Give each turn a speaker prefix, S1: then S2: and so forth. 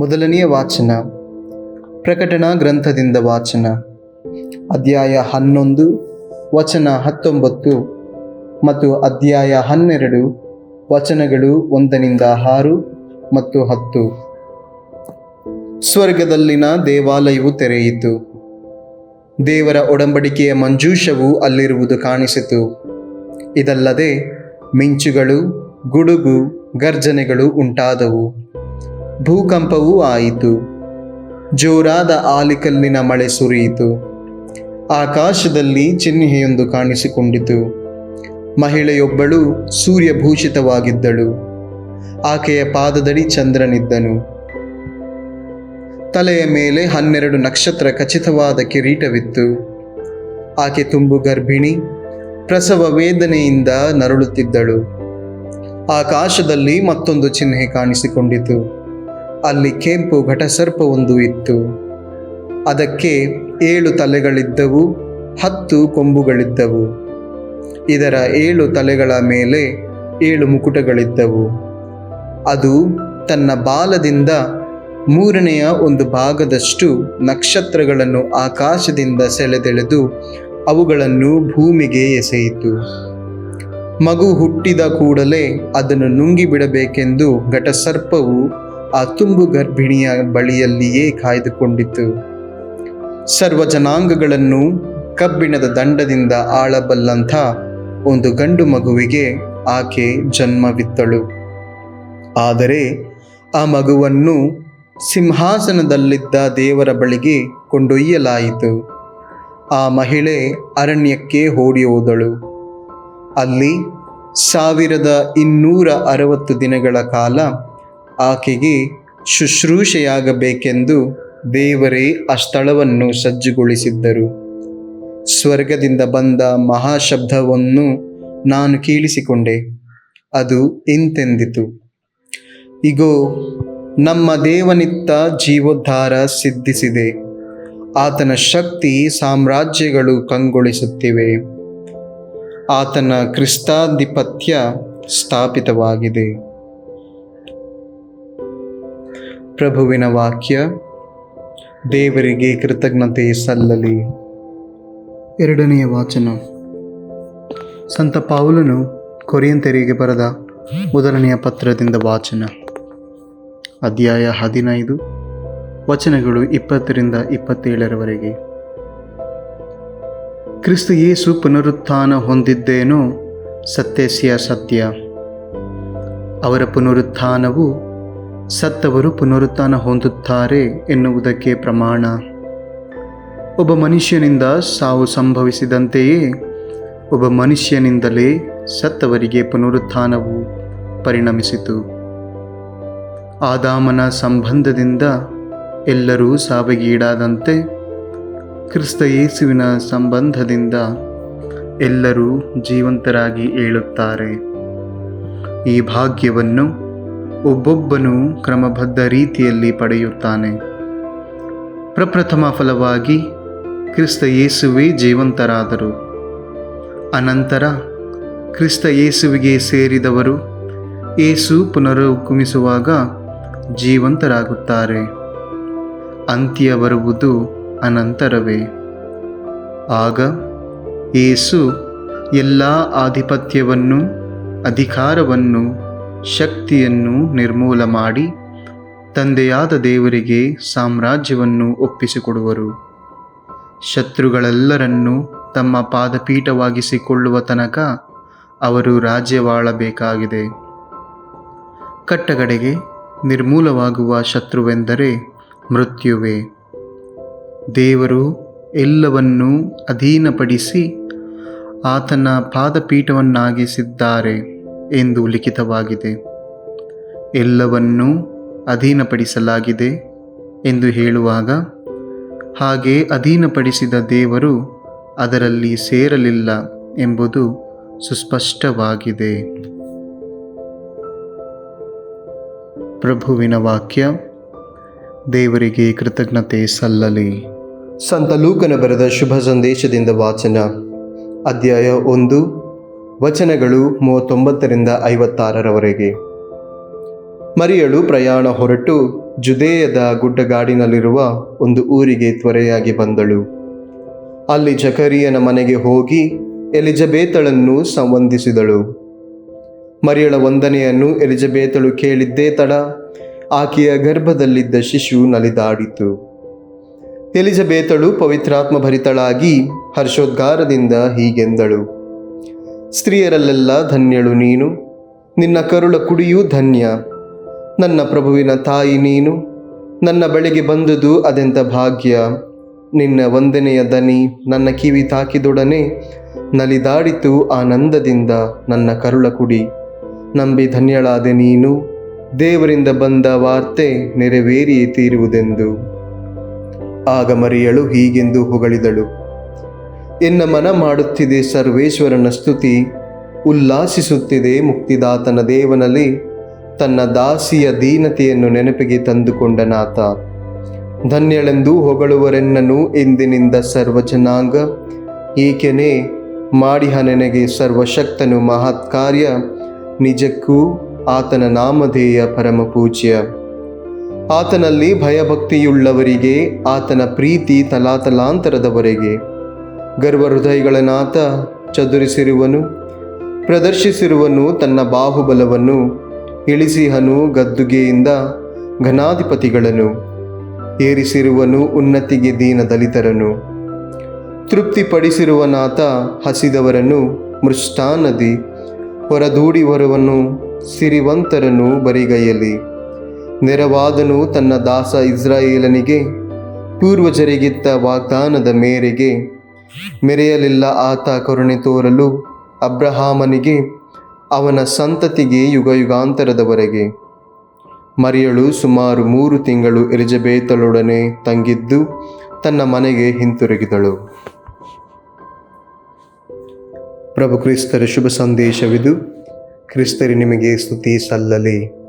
S1: ಮೊದಲನೆಯ ವಾಚನ, ಪ್ರಕಟಣಾ ಗ್ರಂಥದಿಂದ ವಾಚನ, ಅಧ್ಯಾಯ ಹನ್ನೊಂದು, ವಚನ ಹತ್ತೊಂಬತ್ತು ಮತ್ತು ಅಧ್ಯಾಯ ಹನ್ನೆರಡು, ವಚನಗಳು ಒಂದನಿಂದ ಆರು ಮತ್ತು ಹತ್ತು. ಸ್ವರ್ಗದಲ್ಲಿನ ದೇವಾಲಯವು ತೆರೆಯಿತು. ದೇವರ ಒಡಂಬಡಿಕೆಯ ಮಂಜೂಷವು ಅಲ್ಲಿರುವುದು ಕಾಣಿಸಿತು. ಇದಲ್ಲದೆ ಮಿಂಚುಗಳು, ಗುಡುಗು, ಗರ್ಜನೆಗಳು ಉಂಟಾದವು. ಭೂಕಂಪವೂ ಆಯಿತು. ಜೋರಾದ ಆಲಿಕಲ್ಲಿನ ಮಳೆ ಸುರಿಯಿತು. ಆಕಾಶದಲ್ಲಿ ಚಿಹ್ನೆಯೊಂದು ಕಾಣಿಸಿಕೊಂಡಿತು. ಮಹಿಳೆಯೊಬ್ಬಳು ಸೂರ್ಯಭೂಷಿತವಾಗಿದ್ದಳು. ಆಕೆಯ ಪಾದದಡಿ ಚಂದ್ರನಿದ್ದನು. ತಲೆಯ ಮೇಲೆ ಹನ್ನೆರಡು ನಕ್ಷತ್ರ ಖಚಿತವಾದ ಕಿರೀಟವಿತ್ತು. ಆಕೆ ತುಂಬು ಗರ್ಭಿಣಿ, ಪ್ರಸವ ವೇದನೆಯಿಂದ ನರಳುತ್ತಿದ್ದಳು. ಆಕಾಶದಲ್ಲಿ ಮತ್ತೊಂದು ಚಿಹ್ನೆ ಕಾಣಿಸಿಕೊಂಡಿತು. ಅಲ್ಲಿ ಕೆಂಪು ಘಟಸರ್ಪವೊಂದು ಇತ್ತು. ಅದಕ್ಕೆ ಏಳು ತಲೆಗಳಿದ್ದವು, ಹತ್ತು ಕೊಂಬುಗಳಿದ್ದವು. ಇದರ ಏಳು ತಲೆಗಳ ಮೇಲೆ ಏಳು ಮುಕುಟಗಳಿದ್ದವು. ಅದು ತನ್ನ ಬಾಲದಿಂದ ಮೂರನೆಯ ಒಂದು ಭಾಗದಷ್ಟು ನಕ್ಷತ್ರಗಳನ್ನು ಆಕಾಶದಿಂದ ಸೆಳೆದೆಳೆದು ಅವುಗಳನ್ನು ಭೂಮಿಗೆ ಎಸೆಯಿತು. ಮಗು ಹುಟ್ಟಿದ ಕೂಡಲೇ ಅದನ್ನು ನುಂಗಿಬಿಡಬೇಕೆಂದು ಘಟಸರ್ಪವು ಆ ತುಂಬು ಗರ್ಭಿಣಿಯ ಬಳಿಯಲ್ಲಿಯೇ ಕಾಯ್ದುಕೊಂಡಿತು. ಸರ್ವ ಜನಾಂಗಗಳನ್ನು ಕಬ್ಬಿಣದ ದಂಡದಿಂದ ಆಳಬಲ್ಲಂಥ ಒಂದು ಗಂಡು ಮಗುವಿಗೆ ಆಕೆ ಜನ್ಮವಿತ್ತಳು. ಆದರೆ ಆ ಮಗುವನ್ನು ಸಿಂಹಾಸನದಲ್ಲಿದ್ದ ದೇವರ ಬಳಿಗೆ ಕೊಂಡೊಯ್ಯಲಾಯಿತು. ಆ ಮಹಿಳೆ ಅರಣ್ಯಕ್ಕೆ ಓಡಿ ಹೋದಳು. ಅಲ್ಲಿ ಸಾವಿರದ ಇನ್ನೂರ ಅರವತ್ತು ದಿನಗಳ ಕಾಲ ಆಕೆಗೆ ಶುಶ್ರೂಷೆಯಾಗಬೇಕೆಂದು ದೇವರೇ ಆ ಸ್ಥಳವನ್ನು ಸಜ್ಜುಗೊಳಿಸಿದ್ದರು. ಸ್ವರ್ಗದಿಂದ ಬಂದ ಮಹಾಶಬ್ದವನ್ನು ನಾನು ಕೇಳಿಸಿಕೊಂಡೆ. ಅದು ಇಂತೆಂದಿತು. ಇಗೋ, ನಮ್ಮ ದೇವನಿತ್ತ ಜೀವೋದ್ಧಾರ ಸಿದ್ಧಿಸಿದೆ. ಆತನ ಶಕ್ತಿ ಸಾಮ್ರಾಜ್ಯಗಳು ಕಂಗೊಳಿಸುತ್ತಿವೆ. ಆತನ ಕ್ರಿಸ್ತಾಧಿಪತ್ಯ ಸ್ಥಾಪಿತವಾಗಿದೆ. ಪ್ರಭುವಿನ ವಾಕ್ಯ, ದೇವರಿಗೆ ಕೃತಜ್ಞತೆ ಸಲ್ಲಲಿ. ಎರಡನೆಯ ವಾಚನ. ಸಂತ ಪೌಲನು ತೆರಿಗೆ ಬರೆದ ಮೊದಲನೆಯ ಪತ್ರದಿಂದ ವಾಚನ. ಅಧ್ಯಾಯ ಹದಿನೈದು, ವಚನಗಳು ಇಪ್ಪತ್ತರಿಂದ ಇಪ್ಪತ್ತೇಳರವರೆಗೆ. ಕ್ರಿಸ್ತ ಯೇಸು ಪುನರುತ್ಥಾನ ಹೊಂದಿದ್ದೇನೋ ಸತ್ಯಸ್ಯ ಸತ್ಯ. ಅವರ ಪುನರುತ್ಥಾನವು ಸತ್ತವರು ಪುನರುತ್ಥಾನ ಹೊಂದುತ್ತಾರೆ ಎನ್ನುವುದಕ್ಕೆ ಪ್ರಮಾಣ. ಒಬ್ಬ ಮನುಷ್ಯನಿಂದ ಸಾವು ಸಂಭವಿಸಿದಂತೆಯೇ ಒಬ್ಬ ಮನುಷ್ಯನಿಂದಲೇ ಸತ್ತವರಿಗೆ ಪುನರುತ್ಥಾನವು ಪರಿಣಮಿಸಿತು. ಆದಾಮನ ಸಂಬಂಧದಿಂದ ಎಲ್ಲರೂ ಸಾವಿಗೀಡಾದಂತೆ ಕ್ರಿಸ್ತ ಯೇಸುವಿನ ಸಂಬಂಧದಿಂದ ಎಲ್ಲರೂ ಜೀವಂತರಾಗಿ ಏಳುತ್ತಾರೆ. ಈ ಭಾಗ್ಯವನ್ನು ಒಬ್ಬೊಬ್ಬನು ಕ್ರಮಬದ್ಧ ರೀತಿಯಲ್ಲಿ ಪಡೆಯುತ್ತಾನೆ. ಪ್ರಪ್ರಥಮ ಫಲವಾಗಿ ಕ್ರಿಸ್ತ ಯೇಸುವೇ ಜೀವಂತರಾದರು. ಅನಂತರ ಕ್ರಿಸ್ತ ಯೇಸುವಿಗೆ ಸೇರಿದವರು ಏಸು ಪುನರುಗುಮಿಸುವಾಗ ಜೀವಂತರಾಗುತ್ತಾರೆ. ಅಂತ್ಯ ಬರುವುದು ಅನಂತರವೇ. ಆಗ ಏಸು ಎಲ್ಲ ಆಧಿಪತ್ಯವನ್ನು, ಅಧಿಕಾರವನ್ನು ಶಕ್ತಿಯನ್ನು ನಿರ್ಮೂಲ ಮಾಡಿ ತಂದೆಯಾದ ದೇವರಿಗೆ ಸಾಮ್ರಾಜ್ಯವನ್ನು ಒಪ್ಪಿಸಿಕೊಡುವರು. ಶತ್ರುಗಳೆಲ್ಲರನ್ನೂ ತಮ್ಮ ಪಾದಪೀಠವಾಗಿಸಿಕೊಳ್ಳುವ ತನಕ ಅವರು ರಾಜ್ಯವಾಳಬೇಕಾಗಿದೆ. ಕಟ್ಟಗಡೆಗೆ ನಿರ್ಮೂಲವಾಗುವ ಶತ್ರುವೆಂದರೆ ಮೃತ್ಯುವೇ. ದೇವರು ಎಲ್ಲವನ್ನೂ ಅಧೀನಪಡಿಸಿ ಆತನ ಪಾದಪೀಠವನ್ನಾಗಿಸಿದ್ದಾರೆ. ಎಂದು ಲಿಖಿತವಾಗಿದೆ. ಎಲ್ಲವನ್ನೂ ಅಧೀನಪಡಿಸಲಾಗಿದೆ ಎಂದು ಹೇಳುವಾಗ, ಹಾಗೆ ಅಧೀನಪಡಿಸಿದ ದೇವರು ಅದರಲ್ಲಿ ಸೇರಲಿಲ್ಲ ಎಂಬುದು ಸುಸ್ಪಷ್ಟವಾಗಿದೆ. ಪ್ರಭುವಿನ ವಾಕ್ಯ, ದೇವರಿಗೆ ಕೃತಜ್ಞತೆ ಸಲ್ಲಲಿ. ಸಂತ ಲೂಕನ ಬರೆದ ಶುಭ ಸಂದೇಶದಿಂದ ವಾಚನ ಅಧ್ಯಾಯ ಒಂದು ವಚನಗಳು ಮೂವತ್ತೊಂಬತ್ತರಿಂದ ಐವತ್ತಾರರವರೆಗೆ. ಮರಿಯಳು ಪ್ರಯಾಣ ಹೊರಟು ಜುದೇಯದ ಗುಡ್ಡಗಾಡಿನಲ್ಲಿರುವ ಒಂದು ಊರಿಗೆ ತ್ವರೆಯಾಗಿ ಬಂದಳು. ಅಲ್ಲಿ ಜಕರಿಯನ ಮನೆಗೆ ಹೋಗಿ ಎಲಿಜಬೇತಳನ್ನು ಸಂವಂದಿಸಿದಳು. ಮರಿಯಳ ವಂದನೆಯನ್ನು ಎಲಿಜಬೇತಳು ಕೇಳಿದ್ದೇ ತಡ ಆಕೆಯ ಗರ್ಭದಲ್ಲಿದ್ದ ಶಿಶು ನಲಿದಾಡಿತು. ಎಲಿಜಬೇತಳು ಪವಿತ್ರಾತ್ಮ ಭರಿತಳಾಗಿ ಹರ್ಷೋದ್ಗಾರದಿಂದ ಹೀಗೆಂದಳು. ಸ್ತ್ರೀಯರಲ್ಲೆಲ್ಲ ಧನ್ಯಳು ನೀನು. ನಿನ್ನ ಕರುಳ ಕುಡಿಯೂ ಧನ್ಯ. ನನ್ನ ಪ್ರಭುವಿನ ತಾಯಿ ನೀನು. ನನ್ನ ಬಳಿಗೆ ಬಂದುದು ಅದೆಂಥ ಭಾಗ್ಯ. ನಿನ್ನ ವಂದನೆಯ ದನಿ ನನ್ನ ಕಿವಿ ತಾಕಿದೊಡನೆ ನಲಿದಾಡಿತು ಆನಂದದಿಂದ ನನ್ನ ಕರುಳ ಕುಡಿ. ನಂಬಿ ಧನ್ಯಳಾದೆ ನೀನು. ದೇವರಿಂದ ಬಂದ ವಾರ್ತೆ ನೆರವೇರಿಯೇ ತೀರುವುದೆಂದು. ಆಗ ಮರಿಯಳು ಹೀಗೆಂದು ಹೊಗಳಿದಳು. ಎನ್ನ ಮನ ಮಾಡುತ್ತಿದೆ ಸರ್ವೇಶ್ವರನ ಸ್ತುತಿ. ಉಲ್ಲಾಸಿಸುತ್ತಿದೆ ಮುಕ್ತಿದಾತನ ದೇವನಲ್ಲಿ. ತನ್ನ ದಾಸಿಯ ದೀನತೆಯನ್ನು ನೆನಪಿಗೆ ತಂದುಕೊಂಡ ನಾಥ ಧನ್ಯಳೆಂದು ಹೊಗಳುವರೆನ್ನನು ಎಂದಿನಿಂದ ಸರ್ವಜನಾಂಗ. ಏಕೆನೇ ಮಾಡಿಹ ನೆನೆಗೆ ಸರ್ವಶಕ್ತನು ಮಹತ್ ಕಾರ್ಯ ನಿಜಕ್ಕೂ ಆತನ ನಾಮಧೇಯ ಪರಮ ಪೂಜ್ಯ ಆತನಲ್ಲಿ ಭಯಭಕ್ತಿಯುಳ್ಳವರಿಗೆ ಆತನ ಪ್ರೀತಿ ತಲಾತಲಾಂತರದವರೆಗೆ. ಗರ್ವ ಹೃದಯಗಳನಾಥ ಚದುರಿಸಿರುವನು, ಪ್ರದರ್ಶಿಸಿರುವನು ತನ್ನ ಬಾಹುಬಲವನ್ನು ಇಳಿಸಿಹನು ಗದ್ದುಗೆಯಿಂದ ಘನಾಧಿಪತಿಗಳನ್ನು ಏರಿಸಿರುವನು ಉನ್ನತಿಗೆ ದೀನ ದಲಿತರನು ತೃಪ್ತಿಪಡಿಸಿರುವನಾತ ಹಸಿದವರನ್ನು ಮೃಷ್ಟಾನದಿ ಹೊರದೂಡಿ ಹೊರವನು ಸಿರಿವಂತರನು ಬರಿಗೈಯಲ್ಲಿ ನೆರವಾದನು ತನ್ನ ದಾಸ ಇಸ್ರಾಯೇಲನಿಗೆ ಪೂರ್ವಜರಿಗಿತ್ತ ವಾಗ್ದಾನದ ಮೇರೆಗೆ ಮೆರೆಯಲಿಲ್ಲ ಆತ ಕರುಣೆ ತೋರಲು ಅಬ್ರಹಾಮನಿಗೆ ಅವನ ಸಂತತಿಗೆ ಯುಗಯುಗಾಂತರದವರೆಗೆ ಮರಿಯಳು ಸುಮಾರು ಮೂರು ತಿಂಗಳು ಎಲಿಜಬೇತಳೊಡನೆ ತಂಗಿದ್ದು ತನ್ನ ಮನೆಗೆ ಹಿಂತಿರುಗಿದಳು. ಪ್ರಭು ಕ್ರಿಸ್ತರ ಶುಭ ಸಂದೇಶವಿದು, ಕ್ರಿಸ್ತರಿ ನಿಮಗೆ ಸ್ತುತಿ ಸಲ್ಲಲಿ.